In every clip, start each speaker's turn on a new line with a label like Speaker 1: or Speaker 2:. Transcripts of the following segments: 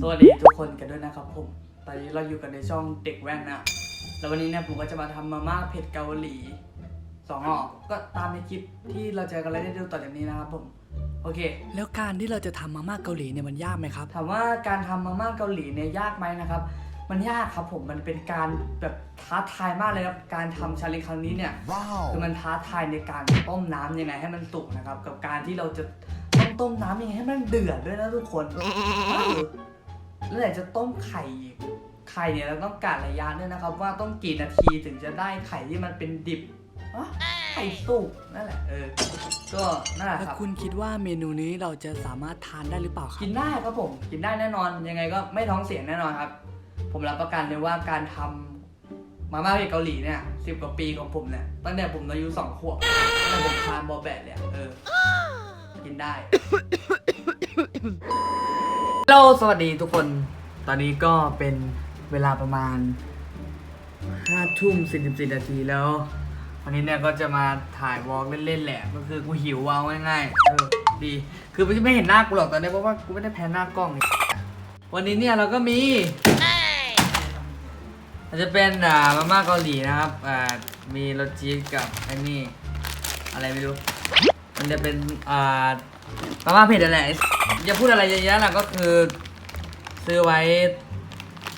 Speaker 1: สวัสดีทุกคนกันด้วยนะครับผม ตอนนี้เราอยู่กันในช่องเด็กแว่นนะ แล้ววันนี้เนี่ยผมก็จะมาทำมาม่าเผ็ดเกาหลีสองห่อก็ตามในคลิปที่เราจะกันเลยได้ดูต่อจากนี้นะครับผม โอเค
Speaker 2: แล้วการที่เราจะทำมาม่าเกาหลีเนี่ยมันยากไหมครับ
Speaker 1: ถามว่าการทำมาม่าเกาหลีเนี่ยยากไหมนะครับ มันยากครับผม มันเป็นการแบบท้าทายมากเลยครับ การทำชาเลนจ์ครั้งนี้เนี่ย คือมันท้าทายในการต้มน้ำยังไงให้มันสุกนะครับ กับการที่เราจะต้องต้มน้ำยังไงให้มันเดือดด้วยนะทุกคนเออ แล้วไหนจะต้มไข่อีกไข่เนี่ยเราต้องกะระยะด้วยนะครับ ว่าต้องกี่นาทีถึงจะได้ไข่ที่มันเป็นดิบอะไข่สุกนั่นแหละเออก็นั่นแหละ
Speaker 2: แล้ว
Speaker 1: ครับ
Speaker 2: คุณคิดว่าเมนูนี้เราจะสามารถทานได้หรือเปล่าครั
Speaker 1: กิ
Speaker 2: บ
Speaker 1: นได้ครับผมกินได้แน่นอนยังไงก็ไม่ท้องเสียแน่นอนครับ ผมรับประกันเลยว่าการทำมาม่าเผ็ดเกาหลีเนี่ยสิบกว่าปีของผมเนี่ยตั้งแต่ผมอายุสองขวบตั้งแต่ผมทานบอแบะเลยอะเออกินได้ฮั ลสวัสดีทุกคน ตอนนี้ก็เป็นเวลาประมาณห้าทุ่มสี่สิบสี่นาทีแล้ว วันนี้เนี่ยก็จะมาถ่ายวอล์กเล่นๆแหละ ก็คือกูหิวเอาง่ายๆเออดี คือไม่ไม่เห็นหน้ากูหรอกตอนนี้เพราะว่ากูไม่ได้แพ้หน้ากล้องวันนี้เนี่ยเราก็มีอาจจะเป็นอ่ามาม่าเกาหลีนะครับอ่ามีรสชีสกับไอ้นี่อะไรไม่รู้ มันจะเป็นอ่ามาม่าเผ็ดนั่นแหละ อย่าพูดอะไรเยอะแยะนะก็คือ ซื้อไว้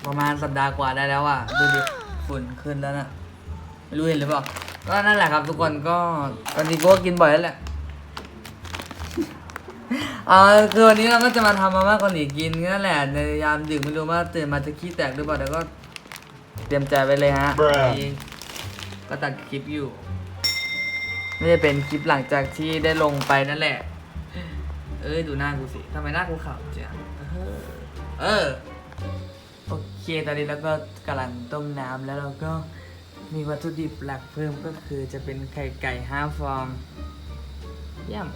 Speaker 1: ประมาณสัปดาห์กว่าได้แล้วอะ ดูดิฝุ่นขึ้นแล้วนะไม่รู้เห็นหรือเปล่าก็นั่นแหละครับทุกคนก็ตอนนี้กูก็กินบ่อยแล้วแหละอ่าคือวันนี้เราก็จะมาทำมาม่าเกาหลีกินนั่นแหละในยามดึกไม่รู้ว่าตื่นมาจะขี้แตกหรือเปล่าแต่ก็ เตรียมใจไว้เลยฮะ
Speaker 3: Bruh
Speaker 1: นี่ก็ตัดคลิปอยู่ ไม่ได้เป็นคลิปหลังจากที่ได้ลงไปนั่นแหละ เอ้ยดูหน้ากูสิทำไมหน้ากูขาวจังเออเออ โอเคตอนนี้เราก็กำลังต้มน้ำแล้วเราก็มีวัตถุดิบหลักเพิ่มก็คือจะเป็นไข่ไก่ห้าฟองเยี่ยม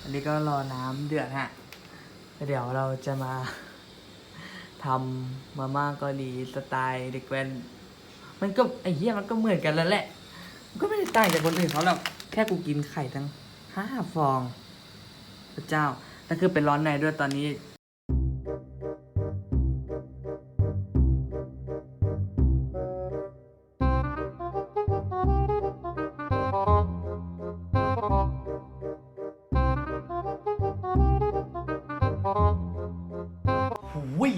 Speaker 1: อันนี้ก็รอน้ำเดือดฮะเดี๋ยวเราจะมาทำมาม่าเกาหลีสไตล์เด็กแว้นมันก็ไอ้เหี้ยมันก็เหมือนกันแล้วแหละมันก็ไม่ได้ต่างจากคนอื่นเขาหรอกแค่กูกินไข่ทั้ง ห้าฟอง พระเจ้าแล้วคือเป็นร้อนในด้วยตอนนี้หุย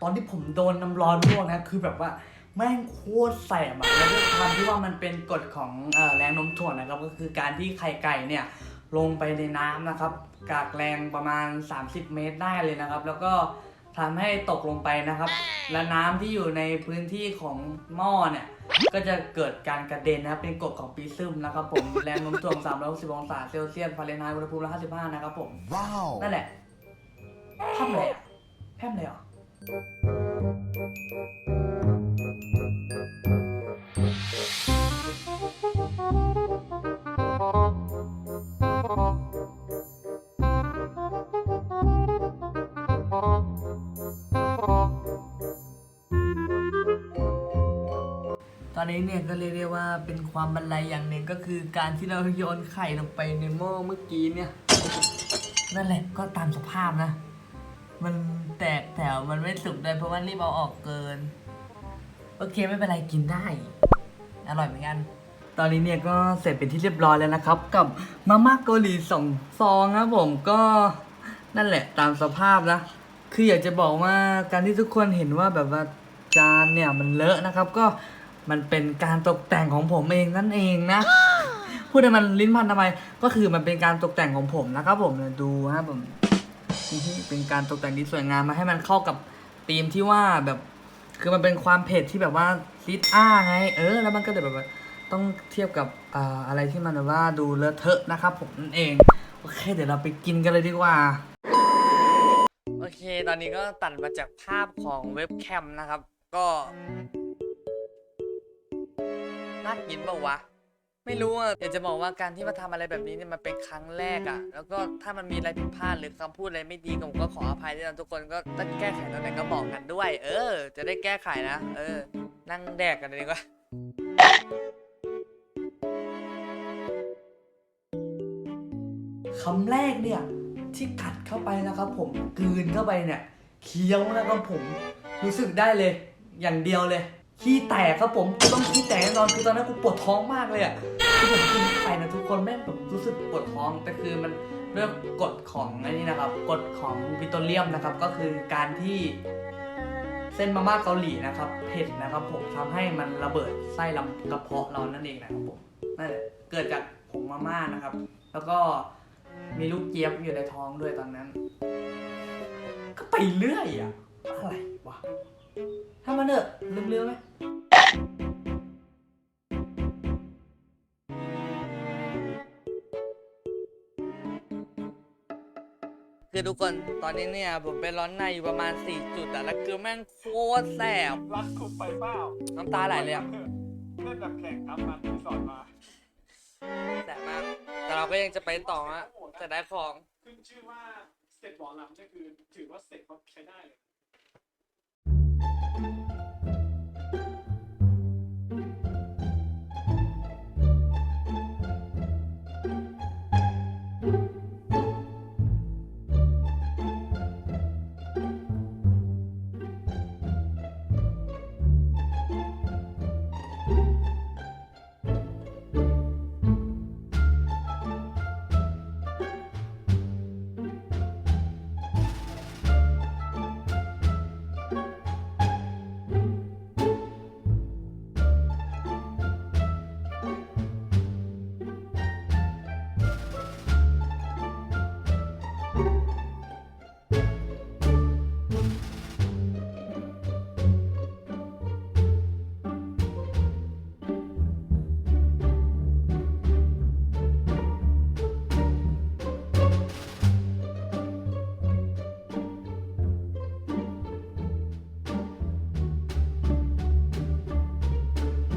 Speaker 1: ตอนที่ผมโดนน้ำร้อนลวกนะ คือแบบว่าแม่งโคตรแสบอะแล้วด้วยความที่ว่ามันเป็นกฎของอแรงโน้มถ่วงนะครับ ก็คือการที่ไข่ไก่เนี่ย ลงไปในน้ำนะครับ กากแรงประมาณ 30 เมตรได้เลยนะครับ แล้วก็ทำให้ตกลงไปนะครับ และน้ำที่อยู่ในพื้นที่ของหม้อเนี่ยก็จะเกิดการกระเด็นนะครับ เป็นกฎของปีซึมนะครับผมแรงโน้มถ่วง 360 องศาเซลเซียสฟาเรนไฮต์อุณหภูมิ155 นะครับผม
Speaker 3: Wow.
Speaker 1: นั่นแหละภาพเลยอะแพร่มเลยเหรอ นนี้เนี่ยก็เรียกได้ว่าเป็นความบันไลอย่างหนึ่งก็คือการที่เราโยนไข่ลงไปในหม้อเมื่อกี้เนี่ย นั่นแหละก็ตามสภาพนะ มันแตกแถวมันไม่สุกเลยเพราะว่ารีบเอาออกเกิน โอเคไม่เป็นไรกินได้ อร่อยเหมือนกัน ตอนนี้เนี่ยก็เสร็จเป็นที่เรียบร้อยแล้วนะครับ กับมาม่าเกาหลีสองซองนะผมก็นั่นแหละตามสภาพนะ คืออยากจะบอกว่าการที่ทุกคนเห็นว่าแบบว่าจานเนี่ยมันเลอะนะครับ ก็ มันเป็นการตกแต่งของผมเองนั่นเองนะ พูดให้มันลิ้นพันทำไม ก็คือมันเป็นการตกแต่งของผมนะครับผมดูฮะผมเป็นการตกแต่งที่สวยงามมาให้มันเข้ากับธีมที่ว่าแบบ คือมันเป็นความเผ็ดที่แบบว่าซิดอ้าไง เออ แล้วมันก็เลยแบบว่าต้องเทียบกับออะไรที่มันแบบว่าดูเลอะเทอะนะครับผมนั่นเอง โอเค เดี๋ยวเราไปกินกันเลยดีกว่า โอเค ตอนนี้ก็ตัดมาจากภาพของเว็บแคมนะครับ ก็ น่ากินเปล่าวะ ไม่รู้อะอยากจะบอกว่าการที่มาทำอะไรแบบนี้เนี่ยมันเป็นครั้งแรกอะ แล้วก็ถ้ามันมีอะไรผิดพลาดหรือคำพูดอะไรไม่ดีผมก็ขออภัยด้วยนะทุกคนก็ถ้าแก้ไขตรงไหนก็บอกกันด้วย เออ จะได้แก้ไขนะ เออ นั่งแดกกันเลยดีกว่า คำแรกเนี่ยที่กัดเข้าไปนะครับผมกลืนเข้าไปเนี่ยเคี้ยวนะครับผมรู้สึกได้เลย อย่างเดียวเลย ขี้แตกครับผมกูต้องขี้แตกแน่นอนคือตอนนั้นกูปวดท้องมากเลยอะที่ผมกินไปนะทุกคนแม่งแบบรู้สึกปวดท้องแต่คือมันเรื่องกฎของอันนี้นะครับกฎของวิตโตเรียมนะครับ ก็คือการที่เส้นมาม่าเกาหลีนะครับเผ็ดนะครับ ผมทำให้มันระเบิดไส้ลำกระเพาะเรานั่นเองนะครับผมนั่นแหละเกิดจากผงมาม่านะครับ แล้วก็มีลูกเจี๊ยบอยู่ในท้องด้วยตอนนั้น ก็ไปเรื่อยอะอะไรวะ ถ้ามันเถอะลืมๆไหมคือทุกคนตอนนี้เนี่ยผมเป็นร้อนในอยู่ประมาณ 4 จุดอะแล้วคือแม่งโคตรแสบ
Speaker 3: รักคุมไปเปล่า
Speaker 1: น้ำตาไหลเลยอะ
Speaker 3: เล่นแบบแข่งครับมันที่สอนมา
Speaker 1: แสบมาก แต่เราก็ยังจะไปต่อฮะจะได้ของ
Speaker 3: ขึ้นชื่อว่าเสร็จบอลลำนี่คือถือว่าเสร็จเขาใช้ได้เลย
Speaker 1: Thank you.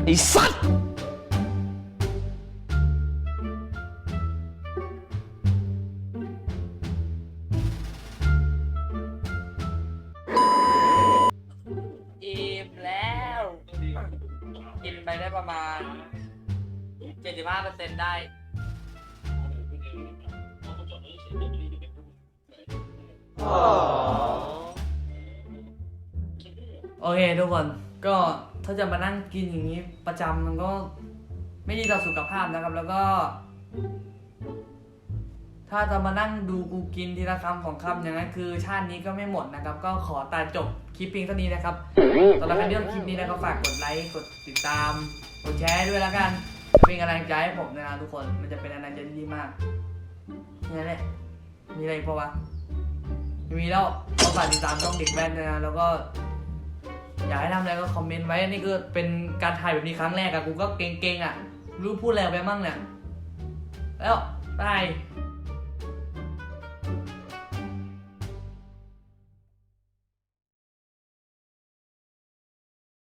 Speaker 1: อ้สัตว์ อิ่มแล้ว กินไปได้ประมาณ 75%ได้ โอเคทุกคนก็ ถ้าจะมานั่งกินอย่างนี้ประจำมันก็ไม่ดีต่อสุขภาพนะครับ แล้วก็ ถ้าจะมานั่งดูกูกินทีละคำสองคำอย่างนั้นคือชาตินี้ก็ไม่หมดนะครับ ก็ขอตัดจบคลิปเพียงเท่านี้นะครับสำหรับใครที่อบคลิปนี้นะครับฝากกดไลค์กดติดตามกดแชร์ด้วยแล้วกันจะเป็นกำลังใจให้ผมนะครับทุกคนมันจะเป็นกำลังใจที่ดีมากนี่แหละมีอะไรอีกปะวะไม่มีแล้วก็ฝากติดตามช่องเด็กแว่นนะแล้วก็ อยากให้ทำอะไรก็คอมเมนต์ไว้นี่คือเป็นการถ่ายแบบนี้ครั้งแรกอะกูก็เก่งๆอะรู้พูดอะไรไปมั่งเนี่ยแล้วบาย